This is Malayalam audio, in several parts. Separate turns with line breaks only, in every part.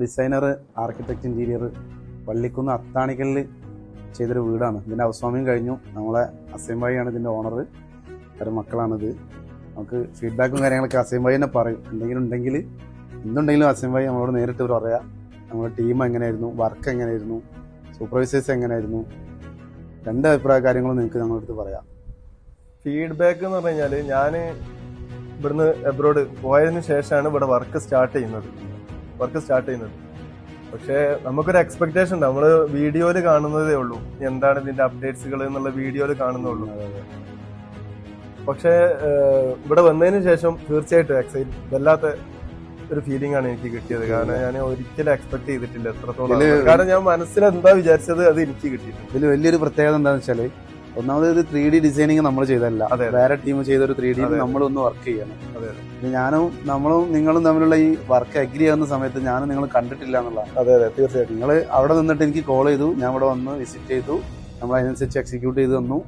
ഡിസൈനർ ആർക്കിടെക്ട് ഇന്റീരിയർ പള്ളിക്കുന്ന് അത്താണിക്കലിൽ ചെയ്തൊരു വീടാണ്. ഇതിന്റെ ഹൗസ്വാമിങ് കഴിഞ്ഞു. നമ്മളെ അസീം ഭായിയാണ് ഇതിന്റെ ഓണർ അവരുടെ മക്കളാണിത്. നമുക്ക് ഫീഡ്ബാക്കും കാര്യങ്ങളൊക്കെ അസീം ഭായി തന്നെ പറയും. എന്തെങ്കിലും ഉണ്ടെങ്കിൽ എന്തുണ്ടെങ്കിലും ഭായി നമ്മളോട് നേരിട്ട് പറയാം. നമ്മുടെ ടീം എങ്ങനെയായിരുന്നു? വർക്ക് എങ്ങനെയായിരുന്നു? സൂപ്പർവൈസേഴ്സ് എങ്ങനെയായിരുന്നു? രണ്ട് അഭിപ്രായ കാര്യങ്ങളും നിങ്ങൾക്ക് ഞങ്ങളുടെ അടുത്ത് പറയാം.
ഫീഡ്ബാക്ക് എന്ന് പറഞ്ഞു കഴിഞ്ഞാൽ ഞാൻ ഇവിടുന്ന് എബ്രോഡ് പോയതിനു ശേഷമാണ് ഇവിടെ വർക്ക് സ്റ്റാർട്ട് ചെയ്യുന്നത്. വർക്ക് സ്റ്റാർട്ട് ചെയ്യുന്നത്. പക്ഷേ നമുക്കൊരു എക്സ്പെക്ടേഷൻ ഉണ്ട്. നമ്മൾ വീഡിയോയിൽ കാണുന്നതേ ഉള്ളൂ. എന്താണ് ഇതിന്റെ അപ്ഡേറ്റ്സുകൾ എന്നുള്ള വീഡിയോയിൽ കാണുന്നുള്ളൂ പക്ഷേ ഇവിടെ വന്നതിന് ശേഷം തീർച്ചയായിട്ടും എക്സൈറ്റ് വല്ലാത്ത ഒരു ഫീലിംഗ് ആണ് എനിക്ക് കിട്ടിയത്. കാരണം ഞാൻ ഒരിക്കലും എക്സ്പെക്ട് ചെയ്തിട്ടില്ല. എത്രത്തോളം കാരണം ഞാൻ മനസ്സിൽ എന്താ വിചാരിച്ചത് അത് എനിക്ക് കിട്ടിയിട്ടുണ്ട്.
ഇതിൽ വലിയൊരു പ്രത്യേകത എന്താണെന്ന് വെച്ചാൽ ഒന്നാമത് ഇത് ത്രീ ഡി ഡിസൈനിങ് നമ്മൾ ചെയ്തല്ല. വേറെ ടീം ചെയ്ത ഒരു ത്രീ ഡി നമ്മളൊന്നും വർക്ക് ചെയ്യണം. ഞാനും നമ്മളും നിങ്ങളും തമ്മിലുള്ള ഈ വർക്ക് അഗ്രി ആകുന്ന സമയത്ത് ഞാനും നിങ്ങൾ കണ്ടിട്ടില്ല എന്നുള്ളതാണ്.
അതെ അതെ. തീർച്ചയായിട്ടും.
നിങ്ങൾ അവിടെ നിന്നിട്ട് എനിക്ക് കോൾ ചെയ്തു. ഞാൻ ഇവിടെ വന്ന് വിസിറ്റ് ചെയ്തു. നമ്മൾ അതിനനുസരിച്ച് എക്സിക്യൂട്ട് ചെയ്ത് തന്നു.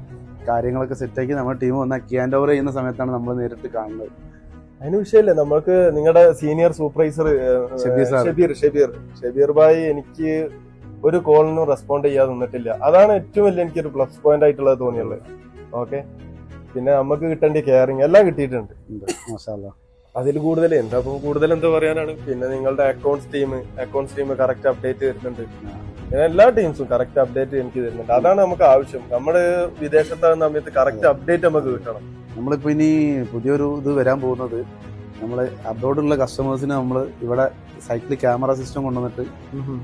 കാര്യങ്ങളൊക്കെ സെറ്റാക്കി നമ്മുടെ ടീം വന്ന് ഹാൻഡ് ഓവർ ചെയ്യുന്ന സമയത്താണ് നമ്മൾ നേരിട്ട് കാണുന്നത്.
അതിന് വിഷയമല്ലേ. നമ്മൾക്ക് നിങ്ങളുടെ senior supervisor
Shabeer sir.
Shabeer Shabeer. Shabeer Bhai എനിക്ക് ഒരു കോളിനും റെസ്പോണ്ട് ചെയ്യാതെ നിന്നിട്ടില്ല. അതാണ് ഏറ്റവും വലിയ എനിക്കൊരു പ്ലസ് പോയിന്റ് ആയിട്ടുള്ളത് തോന്നിയുള്ളത്. ഓക്കെ പിന്നെ നമുക്ക് കിട്ടേണ്ട കെയറിങ് എല്ലാം കിട്ടിയിട്ടുണ്ട്. അതിൽ കൂടുതൽ എന്താ കൂടുതൽ എന്താ പറയാനാണ്? പിന്നെ നിങ്ങളുടെ accounts team accounts team correct update തരുന്നുണ്ട് പിന്നെ എല്ലാ ടീംസും കറക്റ്റ് അപ്ഡേറ്റ് എനിക്ക് തരുന്നുണ്ട്. അതാണ് നമുക്ക് ആവശ്യം. നമ്മൾ വിദേശത്താകുന്ന സമയത്ത് കറക്റ്റ് അപ്ഡേറ്റ് നമുക്ക് കിട്ടണം.
നമ്മളിപ്പോ ഇനി പുതിയൊരു ഇത് വരാൻ പോകുന്നത് നമ്മൾ അബ്രോഡുള്ള കസ്റ്റമേഴ്സിന് നമ്മൾ ഇവിടെ സൈറ്റിൽ ക്യാമറ സിസ്റ്റം കൊണ്ടുവന്നിട്ട്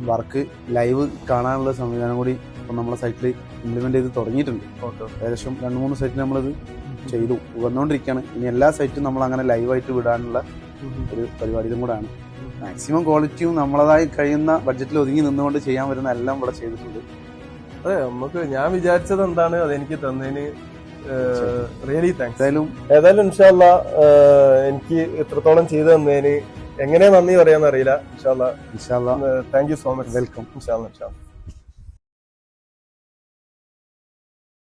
വർക്ക് ലൈവ് കാണാനുള്ള സംവിധാനം കൂടി ഇപ്പം നമ്മളെ സൈറ്റിൽ ഇംപ്ലിമെന്റ് ചെയ്ത് തുടങ്ങിയിട്ടുണ്ട്. ഏകദേശം രണ്ട് മൂന്ന് സൈറ്റിൽ നമ്മളിത് ചെയ്തു വന്നുകൊണ്ടിരിക്കുകയാണ് ഇനി എല്ലാ സൈറ്റും നമ്മൾ അങ്ങനെ ലൈവായിട്ട് വിടാനുള്ള ഒരു പരിപാടിയും കൂടാണ്. മാക്സിമം ക്വാളിറ്റിയും നമ്മളതായി കഴിയുന്ന ബഡ്ജറ്റിൽ ഒതുങ്ങി നിന്നുകൊണ്ട് ചെയ്യാൻ വരുന്ന എല്ലാം ഇവിടെ ചെയ്തിട്ടുണ്ട്.
അതെ നമുക്ക് ഞാൻ വിചാരിച്ചത് എന്താണ് അതെനിക്ക് തന്നതിന് റിയലി താങ്ക്സ്. ഏതായാലും ഇൻഷാല്ല എനിക്ക് ഇത്രത്തോളം ചെയ്തു തന്നതിന് എങ്ങനെ നന്ദി പറയാന്ന് അറിയില്ല. ഇൻഷാല്ല
ഇൻഷാല്ല
thank you so much
welcome
ഇൻഷാല്ല ഇൻഷാല്ല